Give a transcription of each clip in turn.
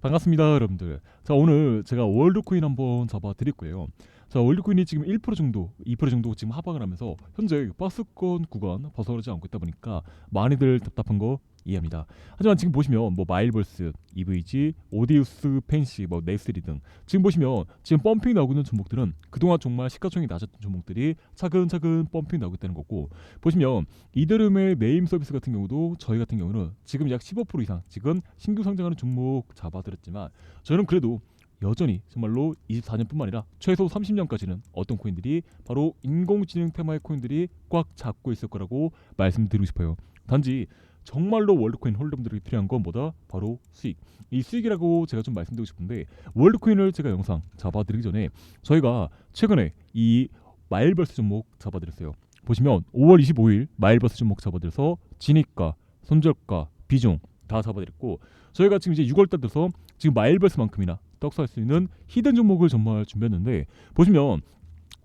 반갑습니다, 여러분들. 자, 오늘 제가 월드코인 한번 잡아 드릴 거예요. 자, 월드코인이 지금 1% 정도, 2% 정도 지금 하방을 하면서 현재 박스권 구간 벗어나지 않고 있다 보니까 많이들 답답한 거 이해합니다. 하지만 지금 보시면 뭐 마일버스, EVG, 오디우스, 펜시, 뭐 네스리 등 지금 보시면 지금 펌핑 나오고 있는 종목들은 그동안 정말 시가총이 낮았던 종목들이 차근차근 펌핑 나오고 있다는 거고 보시면 이더리움의 네임 서비스 같은 경우도 저희 같은 경우는 지금 약 15% 이상 지금 신규 상장하는 종목 잡아들었지만 저는 그래도 여전히 정말로 24년뿐만 아니라 최소 30년까지는 어떤 코인들이 바로 인공지능 테마의 코인들이 꽉 잡고 있을 거라고 말씀드리고 싶어요. 단지 정말로 월드코인 홀더분들에게 필요한 건 뭐다? 바로 수익. 이 수익이라고 제가 좀 말씀드리고 싶은데 월드코인을 제가 영상 잡아드리기 전에 저희가 최근에 이 마일버스 종목 잡아드렸어요. 보시면 5월 25일 마일버스 종목 잡아드려서 진입가, 손절가, 비중 다 잡아드렸고 저희가 지금 이제 6월달 돼서 지금 마일버스만큼이나 떡살 수 있는 히든 종목을 정말 준비했는데 보시면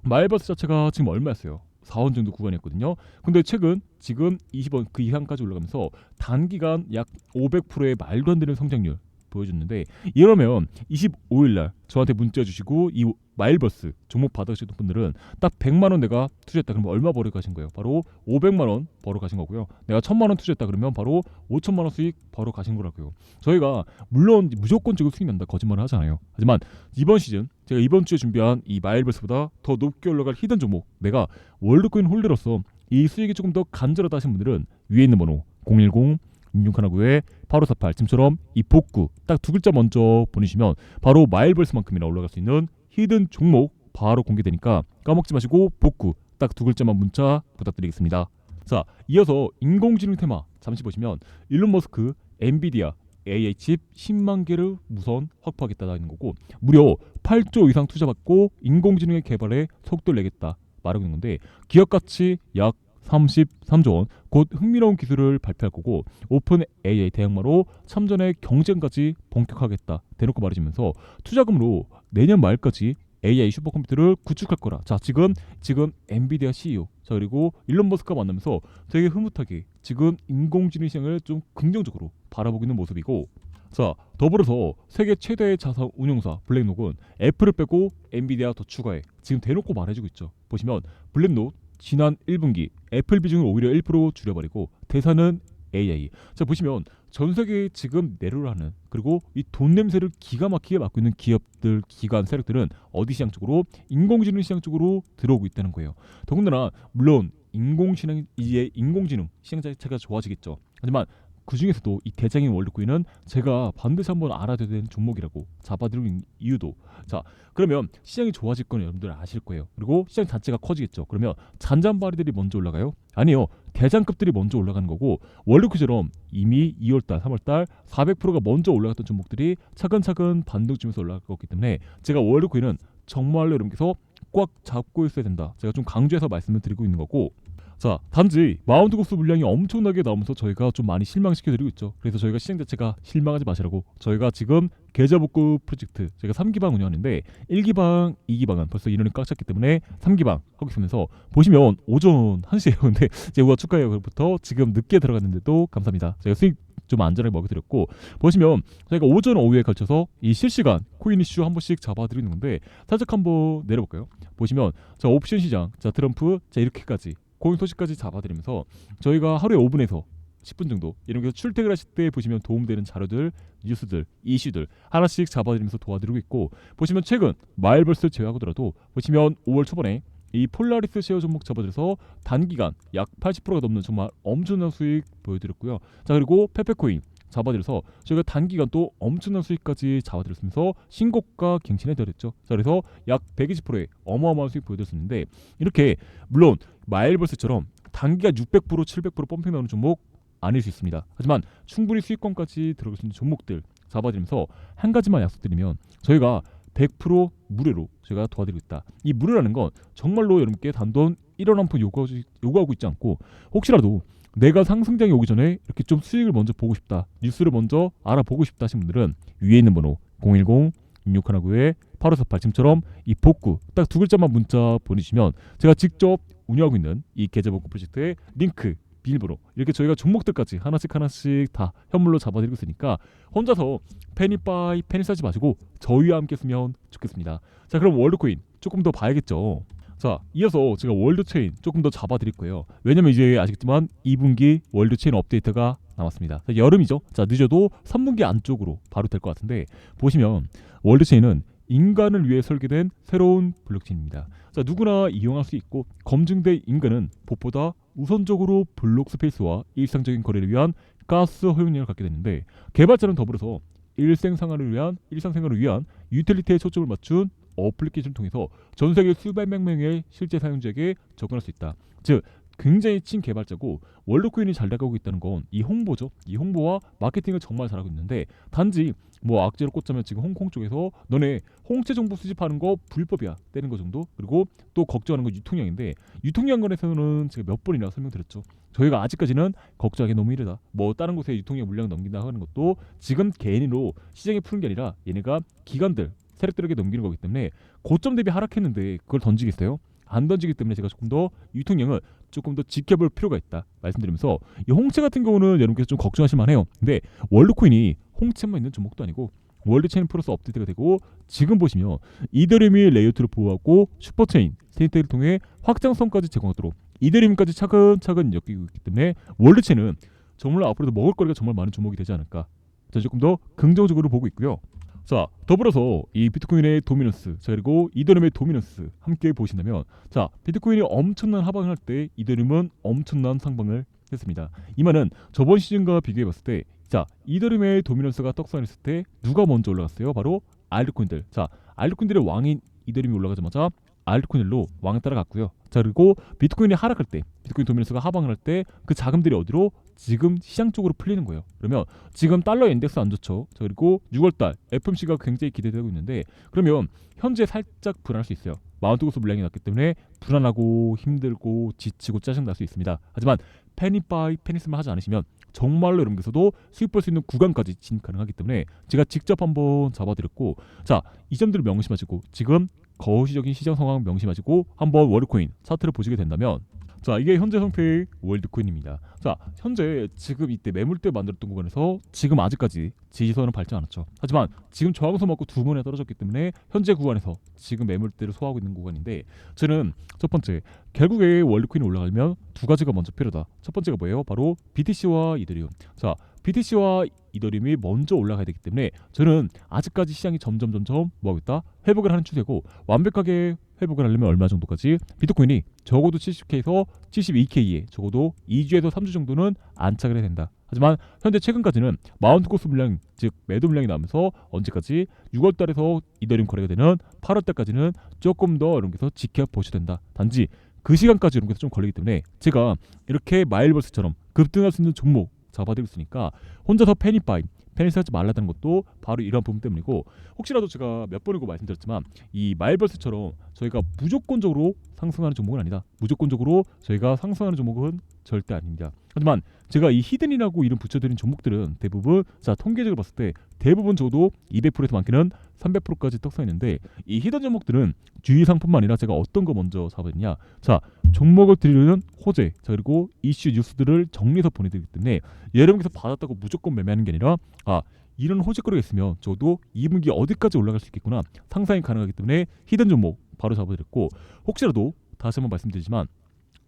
마일버스 자체가 지금 얼마였어요? 4원 정도 구간이었거든요. 근데 최근 지금 20원 그 이상까지 올라가면서 단기간 약 500%의 말도 안 되는 성장률 보여줬는데 이러면 25일 날 저한테 문자 주시고 이 마일버스 종목 받으시는 분들은 딱 100만 원 내가 투자했다 그러면 얼마 벌어 가신 거예요? 바로 500만 원 벌어 가신 거고요. 내가 1000만 원 투자했다 그러면 바로 5천만 원 수익 벌어 가신 거라고요. 저희가 물론 무조건적으로 수익 난다 거짓말을 하잖아요. 하지만 이번 시즌 제가 이번 주에 준비한 이 마일버스보다 더 높게 올라갈 히든 종목 내가 월드코인 홀더로서 이 수익이 조금 더 간절하다 하신 분들은 위에 있는 번호 010 6619에 8548 지금처럼 이 복구 딱 두 글자 먼저 보내시면 바로 마일벌스만큼이나 올라갈 수 있는 히든 종목 바로 공개되니까 까먹지 마시고 복구 딱 두 글자만 문자 부탁드리겠습니다. 자, 이어서 인공지능 테마 잠시 보시면 일론 머스크, 엔비디아, AI 칩 10만 개를 우선 확보하겠다는 거고 무려 8조 이상 투자받고 인공지능의 개발에 속도를 내겠다 말하고 있는 건데 기업 가치 약 33조 원, 곧 흥미로운 기술을 발표할 거고 오픈 AI 대항마로 참전의 경쟁까지 본격하겠다 대놓고 말해주면서 투자금으로 내년 말까지 AI 슈퍼컴퓨터를 구축할 거라. 자 지금 지금 엔비디아 CEO 자 그리고 일론 머스크가 만나면서 되게 흐뭇하게 지금 인공지능 시장을 좀 긍정적으로 바라보고 있는 모습이고 자 더불어서 세계 최대의 자산 운용사 블랙록은 애플을 빼고 엔비디아 더 추가해 지금 대놓고 말해주고 있죠. 보시면 블랙록 지난 1분기 애플 비중을 오히려 1% 줄여버리고 대사는 AI. 자 보시면 전 세계 지금 내로를 하는 그리고 이 돈 냄새를 기가 막히게 맡고 있는 기업들, 기관, 세력들은 어디 시장 쪽으로 인공지능 시장 쪽으로 들어오고 있다는 거예요. 더군다나 물론 인공지능 이제 인공지능 시장 자체가 좋아지겠죠. 하지만 그 중에서도 이 대장인 월드코인은 제가 반드시 한번 알아야 되는 종목이라고 잡아들인 이유도 자 그러면 시장이 좋아질 건 여러분들 아실 거예요. 그리고 시장 자체가 커지겠죠. 그러면 잔잔바리들이 먼저 올라가요? 아니요 대장급들이 먼저 올라가는 거고 월드코인처럼 이미 2월달 3월달 400%가 먼저 올라갔던 종목들이 차근차근 반등쯤에서 올라갈 거기 때문에 제가 월드코인은 정말로 여러분께서 꽉 잡고 있어야 된다. 제가 좀 강조해서 말씀을 드리고 있는 거고 자, 단지 마운트 코스 물량이 엄청나게 나오면서 저희가 좀 많이 실망시켜드리고 있죠. 그래서 저희가 시장 자체가 실망하지 마시라고 저희가 지금 계좌 복구 프로젝트 저희가 3기방 운영하는데 1기방, 2기방은 벌써 인원이 꽉 찼기 때문에 3기방 하고 있으면서 보시면 오전 1시에요. 근데 제 우가 축하해요부터 지금 늦게 들어갔는데도 감사합니다. 저희가 수익 좀 안전하게 먹여드렸고 보시면 저희가 오전 오후에 걸쳐서 이 실시간 코인 이슈 한 번씩 잡아드리는 건데 살짝 한번 내려볼까요? 보시면 자 옵션 시장, 자 트럼프, 자 이렇게까지 고용 소식까지 잡아드리면서 저희가 하루에 5분에서 10분 정도 이런 게 출퇴근 하실 때 보시면 도움되는 자료들, 뉴스들, 이슈들 하나씩 잡아드리면서 도와드리고 있고 보시면 최근 마일버스 제외하고더라도 보시면 5월 초반에 이 폴라리스 쉐어 종목 잡아들여서 단기간 약 80%가 넘는 정말 엄청난 수익 보여드렸고요. 자 그리고 페페코인 잡아들여서 저희가 단기간 또 엄청난 수익까지 잡아들였으면서 신고가 갱신해드렸죠. 자 그래서 약 120%의 어마어마한 수익 보여드렸었는데 이렇게 물론 마일버스처럼 단기간 600% 700% 펌핑 나오는 종목 아닐 수 있습니다. 하지만 충분히 수익권까지 들어갈 수 있는 종목들 잡아들면서 한 가지만 약속드리면 저희가 100% 무료로 제가 도와드리고 있다. 이 무료라는 건 정말로 여러분께 단돈 1원 한 푼 요구하고 있지 않고 혹시라도 내가 상승장이 오기 전에 이렇게 좀 수익을 먼저 보고 싶다. 뉴스를 먼저 알아보고 싶다 하신 분들은 위에 있는 번호 010 6619에 8548 지금처럼 이 복구 딱 두 글자만 문자 보내주시면 제가 직접 운영하고 있는 이 계좌 복구 프로젝트의 링크 비밀번호 이렇게 저희가 종목들까지 하나씩 하나씩 다 현물로 잡아드리고 있으니까 혼자서 패니바이 패니 사지 마시고 저희와 함께 쓰면 좋겠습니다. 자 그럼 월드코인 조금 더 봐야겠죠. 자 이어서 제가 월드체인 조금 더 잡아드릴 거예요. 왜냐면 이제 아시겠지만 2분기 월드체인 업데이트가 남았습니다. 자, 여름이죠. 자 늦어도 3분기 안쪽으로 바로 될 것 같은데 보시면 월드체인은 인간을 위해 설계된 새로운 블록체인입니다. 자 누구나 이용할 수 있고 검증된 인간은 무엇보다 우선적으로 블록 스페이스와 일상적인 거래를 위한 가스 허용량을 갖게 되는데 개발자는 더불어서 일생생활을 위한 일상생활을 위한 유틸리티에 초점을 맞춘 어플리케이션을 통해서 전 세계 수백만 명의 실제 사용자에게 접근할 수 있다. 즉 굉장히 친 개발자고 월드코인이 잘 나가고 있다는 건 이 홍보죠. 이 홍보와 마케팅을 정말 잘하고 있는데 단지 뭐 악재로 꽂자면 지금 홍콩 쪽에서 너네 홍채 정보 수집하는 거 불법이야 떼는 거 정도 그리고 또 걱정하는 건 유통량인데 유통량 관해서는 제가 몇 번이나 설명드렸죠. 저희가 아직까지는 걱정하기 너무 이르다. 뭐 다른 곳에 유통량 물량 넘긴다 하는 것도 지금 개인으로 시장에 푸는 게 아니라 얘네가 기관들 세력들에게 넘기는 거기 때문에 고점 대비 하락했는데 그걸 던지겠어요? 안 던지기 때문에 제가 조금 더 유통량을 조금 더 지켜볼 필요가 있다 말씀드리면서 이 홍채 같은 경우는 여러분께서 좀 걱정하실 만해요. 근데 월드코인이 홍채만 있는 종목도 아니고 월드체인 플러스 업데이트가 되고 지금 보시면 이더리움이 레이어트를 보호하고 슈퍼체인 스테이트를 통해 확장성까지 제공하도록 이더리움까지 차근차근 엮이고 있기 때문에 월드체는 정말 앞으로도 먹을 거리가 정말 많은 종목이 되지 않을까 저는 조금 더 긍정적으로 보고 있고요. 자 더불어서 이 비트코인의 도미넌스 자 그리고 이더리움의 도미넌스 함께 보신다면 자 비트코인이 엄청난 하방을 할 때 이더리움은 엄청난 상방을 했습니다. 이 말은 저번 시즌과 비교해 봤을 때 자 이더리움의 도미넌스가 떡상했을 때 누가 먼저 올라갔어요? 바로 알트코인들. 자 알트코인들의 왕인 이더리움이 올라가자마자 알트코인들로 왕을 따라 갔고요. 자 그리고 비트코인이 하락할 때 비트코인 도미넌스가 하방을 할 때 그 자금들이 어디로 지금 시장 쪽으로 풀리는 거예요. 그러면 지금 달러 인덱스 안 좋죠. 자 그리고 6월달 FMC가 굉장히 기대되고 있는데 그러면 현재 살짝 불안할 수 있어요. 마운트 고스 물량이 났기 때문에 불안하고 힘들고 지치고 짜증 날 수 있습니다. 하지만 패니바이 패니스만 하지 않으시면 정말로 여러분께서도 볼수 있는 구간까지 진입 가능하기 때문에 제가 직접 한번 잡아드렸고 자 이 점들을 명심하시고 지금 거시적인 시장 상황 명심하시고 한번 월드코인 차트를 보시게 된다면 자 이게 현재 상태의 월드코인입니다. 자 현재 지금 이때 매물대 만들었던 구간에서 지금 아직까지 지지선은 밟지 않았죠. 하지만 지금 저항선 맞고 두 번에 떨어졌기 때문에 현재 구간에서 지금 매물대를 소화하고 있는 구간인데 저는 첫 번째 결국에 월드코인이 올라가면 두 가지가 먼저 필요하다. 첫 번째가 뭐예요? 바로 BTC와 이더리움. 자 BTC와 이더리움이 먼저 올라가야 되기 때문에 저는 아직까지 시장이 점점 점점 뭐하고 있다 회복을 하는 추세고 완벽하게 회복을 하려면 얼마 정도까지 비트코인이 적어도 70K에서 72K에 적어도 2주에서 3주 정도는 안착을 해야 된다. 하지만 현재 최근까지는 마운트 코스 물량 즉 매도 물량이 나오면서 언제까지 6월 달에서 이더리움 거래가 되는 8월 달까지는 조금 더 여러분께서 지켜보셔야 된다. 단지 그 시간까지 여러분께서 좀 걸리기 때문에 제가 이렇게 마일버스처럼 급등할 수 있는 종목 잡아드리고 있으니까 혼자서 패니바이 패니스 하지 말라는 것도 바로 이런 부분 때문이고 혹시라도 제가 몇 번이고 말씀드렸지만 이 마일버스처럼 저희가 무조건적으로 상승하는 종목은 아니다. 무조건적으로 저희가 상승하는 종목은 절대 아닙니다. 하지만 제가 이 히든이라고 이름 붙여드린 종목들은 대부분 자 통계적으로 봤을 때 대부분 저도 200%에서 많게는 300%까지 떡상했는데 이 히든 종목들은 주의 상품만 아니라 제가 어떤 거 먼저 잡았냐 자 종목을 드리는 호재 자 그리고 이슈 뉴스들을 정리해서 보내드리기 때문에 여러분께서 받았다고 무조건 매매하는 게 아니라 아 이런 호재거리가 있으면 저도 2분기 어디까지 올라갈 수 있겠구나 상상이 가능하기 때문에 히든 종목 바로 잡아드렸고 혹시라도 다시 한번 말씀드리지만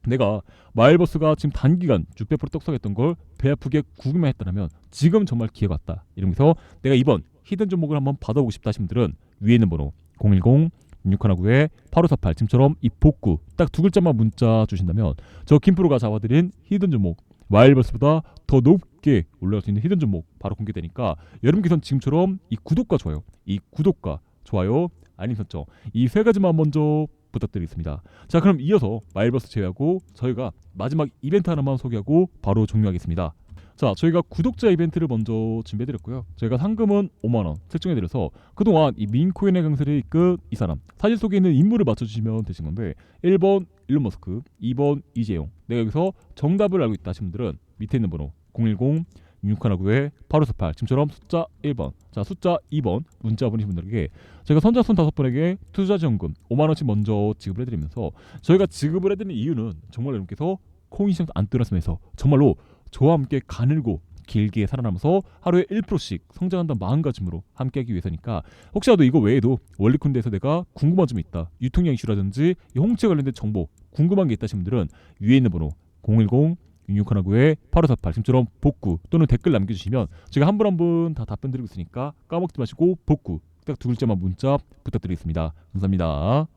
내가 마일버스가 지금 단기간 600% 떡상했던 걸 배 아프게 구기만 했다면 지금 정말 기회가 왔다. 이러면서 내가 이번 히든 종목을 한번 받아보고 싶다 하신 분들은 위에 있는 번호 010 6159에 8548 지금처럼 이 복구 딱 두 글자만 문자 주신다면 저 김프로가 잡아드린 히든 종목 마일버스보다 더 높게 올라갈 수 있는 히든 종목 바로 공개되니까 여러분께서는 지금처럼 이 구독과 좋아요 이 구독과 좋아요 알림 설정 이 세 가지만 먼저 부탁드리겠습니다. 자 그럼 이어서 마일버스 제외하고 저희가 마지막 이벤트 하나만 소개하고 바로 종료하겠습니다. 자 저희가 구독자 이벤트를 먼저 준비해드렸고요. 저희가 상금은 5만 원 책정해드려서 그동안 이 민코인의 강세를 이끈 이 사람 사진 속에 있는 인물을 맞춰주시면 되신 건데 1번 일론 머스크, 2번 이재용 내가 여기서 정답을 알고 있다 하신 분들은 밑에 있는 번호 010 6619에 8548 지금처럼 숫자 1번. 자 숫자 2번 문자 보내신 분들에게 저희가 선착순 다섯 분에게 투자지원금 5만 원씩 먼저 지급을 해드리면서 저희가 지급을 해드리는 이유는 정말 여러분께서 코인 시장도 안 떨어지면서 정말로 저와 함께 가늘고 길게 살아남아서 하루에 1%씩 성장한다는 마음가짐으로 함께하기 위해서니까 혹시라도 이거 외에도 월리콘대에서 내가 궁금한 점이 있다 유통량 이슈라든지 이 홍채 관련된 정보 궁금한 게 있다 하신 분들은 위에 있는 번호 010 6619에 8548 지금처럼 복구 또는 댓글 남겨주시면 제가 한 분 한 분 다 답변 드리고 있으니까 까먹지 마시고 복구 딱 두 글자만 문자 부탁드리겠습니다. 감사합니다